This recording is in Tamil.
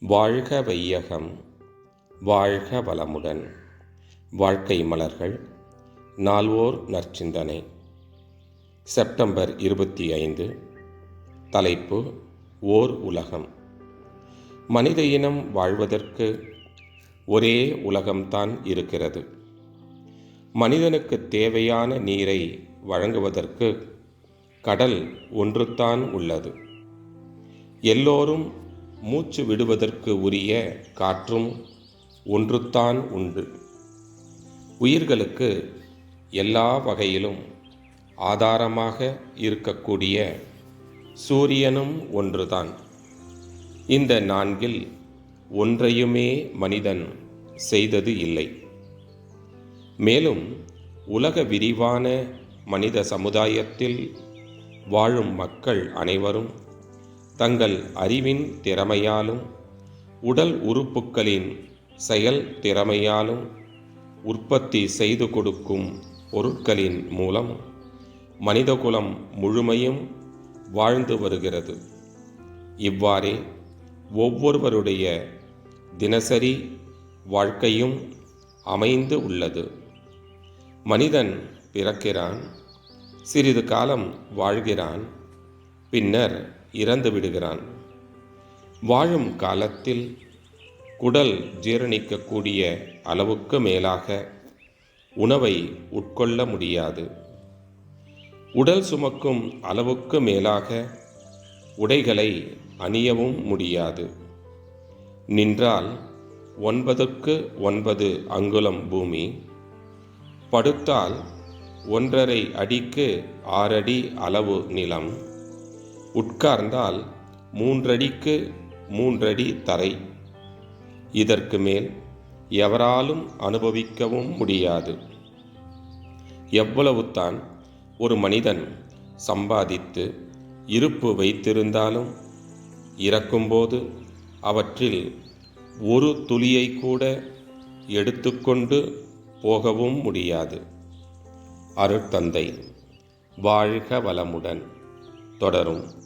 வாழ்க வையகம் வாழ்க வளமுடன். வாழ்க்கை மலர்கள் நால்வோர் நற்சிந்தனை. செப்டம்பர் இருபத்தி ஐந்து தலைப்பு ஓர் உலகம். மனித இனம் வாழ்வதற்கு ஒரே உலகம்தான் இருக்கிறது. மனிதனுக்கு தேவையான நீரை வழங்குவதற்கு கடல் ஒன்றுதான் உள்ளது. எல்லோரும் மூச்சு விடுவதற்கு உரிய காற்றும் ஒன்றுத்தான் உண்டு. உயிர்களுக்கு எல்லா வகையிலும் ஆதாரமாக இருக்கக்கூடிய சூரியனும் ஒன்றுதான். இந்த நான்கில் ஒன்றையுமே மனிதன் செய்தது இல்லை. மேலும் உலக விரிவான மனித சமுதாயத்தில் வாழும் மக்கள் அனைவரும் தங்கள் அறிவின் திறமையாலும் உடல் உறுப்புகளின் செயல் திறமையாலும் உற்பத்தி செய்து கொடுக்கும் பொருட்களின் மூலம் மனிதகுலம் முழுமையும் வாழ்ந்து வருகிறது. இவ்வாறே ஒவ்வொருவருடைய தினசரி வாழ்க்கையும் அமைந்து உள்ளது. மனிதன் பிறக்கிறான் சிறிது காலம் வாழ்கிறான் பின்னர் இறந்து விடுகிறான். வாழும் காலத்தில் குடல் ஜீரணிக்கக்கூடிய அளவுக்கு மேலாக உணவை உட்கொள்ள முடியாது. உடல் சுமக்கும் அளவுக்கு மேலாக உடைகளை அணியவும் முடியாது. நின்றால் ஒன்பதுக்கு ஒன்பது அங்குலம் பூமி படுத்தால் ஒன்றரை அடிக்கு ஆறடி அளவு நிலம் உட்கார்ந்தால் மூன்றடிக்கு மூன்றடி தரை. இதற்கு மேல் எவராலும் அனுபவிக்கவும் முடியாது. எவ்வளவுதான் ஒரு மனிதன் சம்பாதித்து இருப்பு வைத்திருந்தாலும் இறக்கும்போது அவற்றில் ஒரு துளியை கூட எடுத்துக்கொண்டு போகவும் முடியாது. அருட்தந்தை வாழ்க வளமுடன். தொடரும்.